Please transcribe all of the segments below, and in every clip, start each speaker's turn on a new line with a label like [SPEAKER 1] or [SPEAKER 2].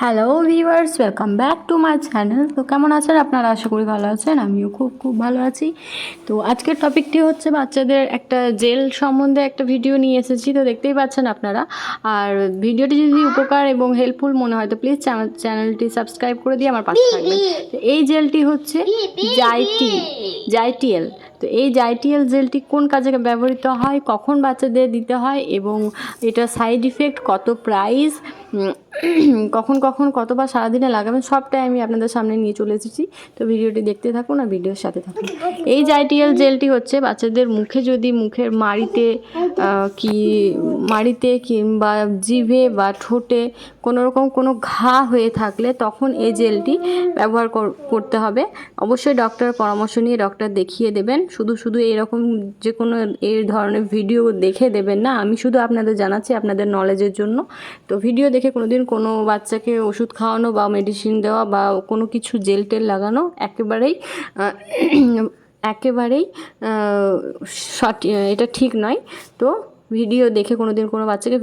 [SPEAKER 1] Hello viewers welcome back to my channel তো কেমন আছেন? আপনারা আশা করি ভালো আছেন, আমিও খুব খুব ভালো আছি। তো আজকের টপিকটি হচ্ছে বাচ্চাদের একটা জেল সম্বন্ধে একটা ভিডিও নিয়ে এসেছি, তো দেখতেই পাচ্ছেন আপনারা। আর ভিডিওটি যদি উপকার এবং হেল্পফুল মনে হয়, তো প্লিজ চ্যানেলটি সাবস্ক্রাইব করে দিয়ে আমার পাশে থাকবেন। তো এই জেলটি হচ্ছে জাইটি জাইটিএল তো এই জাইটিএল জেলটি কোন কাজে ব্যবহৃত হয়, কখন বাচ্চাদের দিতে হয় এবং এটা সাইড ইফেক্ট কত প্রাইস কখন কখন কতবার সারাদিনে লাগাবেন সবটাই আমি আপনাদের সামনে নিয়ে চলে এসেছি। তো ভিডিওটি দেখতে থাকুন আর ভিডিওর সাথে থাকুন। এই জাইটিএল জেলটি হচ্ছে বাচ্চাদের মুখে যদি মুখের মাড়িতে কি মাড়িতে কিংবা জিভে বা ঠোঁটে কোনো রকম কোনো ঘা হয়ে থাকলে তখন এই জেলটি ব্যবহার কর- করতে হবে। অবশ্যই ডক্টরের পরামর্শ নিয়ে ডক্টর দেখিয়ে দেবেন। শুধু শুধু এরকম যে কোনো এই ধরনের ভিডিও দেখে দেবেন না। আমি শুধু আপনাদের জানাচ্ছি আপনাদের নলেজের জন্য। তো ভিডিও দেখে কোনোদিন কোনো বাচ্চাকে ওষুধ খাওয়ানো বা মেডিসিন দেওয়া বা কোনো কিছু জেল টেল লাগানো একেবারেই একেবারেই সঠিক এটা ঠিক নয়। তো ভিডিও দেখে কোনো দিন কোনো বাচ্চাকে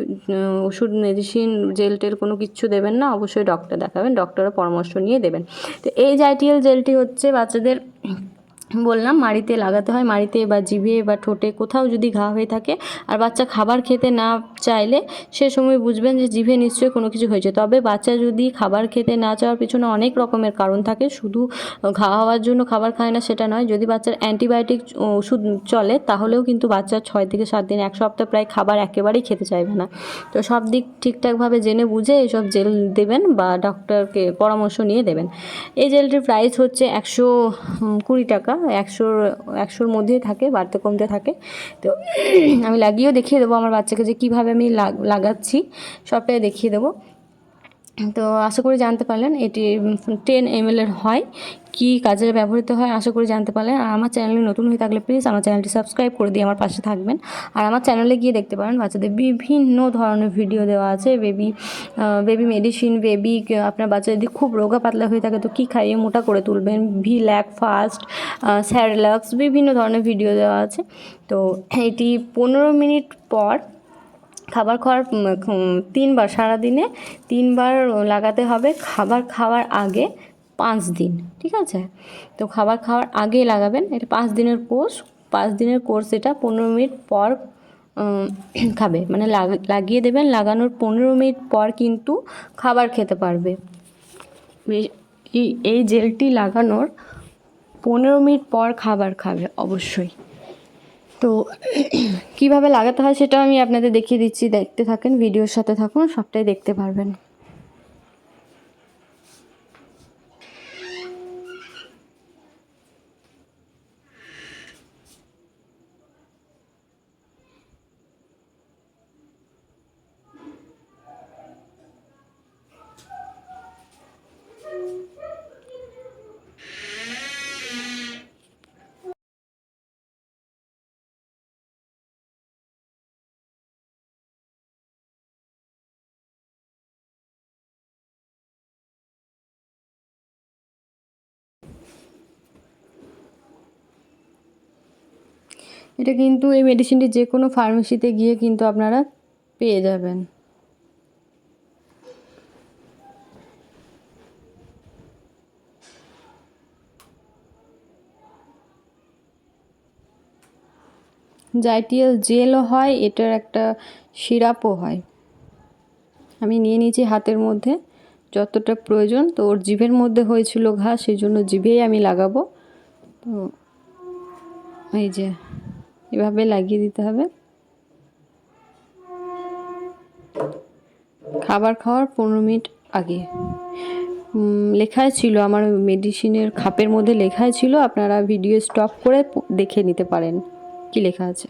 [SPEAKER 1] ওষুধ মেডিসিন জেল টেল কোনো কিছু দেবেন না, অবশ্যই ডক্টর দেখাবেন ডক্টরের পরামর্শ নিয়ে দেবেন। তো এই জাইটিএল জেলটি হচ্ছে বাচ্চাদের বললাম, মাড়িতে লাগাতে হয়, মাড়িতে বা জিভে বা ঠোঁটে কোথাও যদি ঘা হয়ে থাকে আর বাচ্চা খাবার খেতে না চাইলে সে সময় বুঝবেন যে জিভে নিশ্চয়ই কোনো কিছু হয়েছে। তবে বাচ্চা যদি খাবার খেতে না চাওয়ার পিছনে অনেক রকমের কারণ থাকে। শুধু ঘা হওয়ার জন্য খাবার খায় না সেটা নয়, যদি বাচ্চার অ্যান্টিবায়োটিক ওষুধ চলে তাহলেও কিন্তু বাচ্চা ছয় থেকে সাত দিন, এক সপ্তাহ প্রায় খাবার একেবারেই খেতে চাইবে না। তো সব দিক ঠিকঠাকভাবে জেনে বুঝে এইসব জেল দেবেন বা ডক্টরকে পরামর্শ নিয়ে দেবেন। এই জেলটির প্রাইস হচ্ছে একশো কুড়ি টাকা। একশোর একশোর মধ্যেই থাকে, বাড়তে কমতে থাকে। তো আমি লাগিয়েও দেখিয়ে দেবো আমার বাচ্চাকে যে কীভাবে আমি লাগ- লাগাচ্ছি। সবটাই দেখিয়ে দেবো। তো আশা করি জানতে পারলেন, এটি টেন এম হয়। কি কাজে ব্যবহৃত হয় আশা করি জানতে পারলেন। আর আমার চ্যানেলে নতুন হয়ে থাকলে প্লিজ আমার চ্যানেলটি সাবস্ক্রাইব করে দিয়ে আমার পাশে থাকবেন। আর আমার চ্যানেলে গিয়ে দেখতে পারেন, বাচ্চাদের বিভিন্ন ধরনের ভিডিও দেওয়া আছে। বেবি বেবি মেডিসিন বেবি আপনার বাচ্চা যদি খুব রোগা পাতলা হয়ে থাকে তো কী খাইয়ে মোটা করে তুলবেন? ভি ল্যাক ফাস্ট স্যারলাক্স বিভিন্ন ধরনের ভিডিও দেওয়া আছে। তো এটি পনেরো মিনিট পর খাবার খাওয়ার তিনবার সারাদিনে তিনবার লাগাতে হবে। খাবার খাওয়ার আগে পাঁচ দিন, ঠিক আছে? তো খাবার খাওয়ার আগে লাগাবেন। এটা পাঁচ দিনের কোর্স। পাঁচ দিনের কোর্স এটা পনেরো মিনিট পর খাবে। মানে লাগিয়ে দেবেন। লাগানোর পনেরো মিনিট পর কিন্তু খাবার খেতে পারবে। এই জেলটি লাগানোর পনেরো মিনিট পর খাবার খাবে অবশ্যই। তো কীভাবে লাগাতে হয় সেটা আমি আপনাদের দেখিয়ে দিচ্ছি। দেখতে থাকেন, ভিডিওর সাথে থাকুন, সবটাই দেখতে পারবেন। এটা কিন্তু এই মেডিসিনটি যে কোনো ফার্মেসিতে গিয়ে কিন্তু আপনারা পেয়ে যাবেন। জাইটিয়াল জেলও হয়, এটার একটা সিরাপও হয়। আমি নিয়ে নিয়েছি হাতের মধ্যে, যতটা প্রয়োজন। তো ওর জিভের মধ্যে হয়েছিল ঘা সেই জন্য জিভেই আমি লাগাবো। তো এই যে এভাবে লাগিয়ে দিতে হবে। খাবার খাওয়ার পনেরো মিনিট আগে। লেখায় ছিল, আমার মেডিসিনের খাপের মধ্যে লেখায় ছিল, আপনারা ভিডিও স্টপ করে দেখে নিতে পারেন। কি লেখা আছে?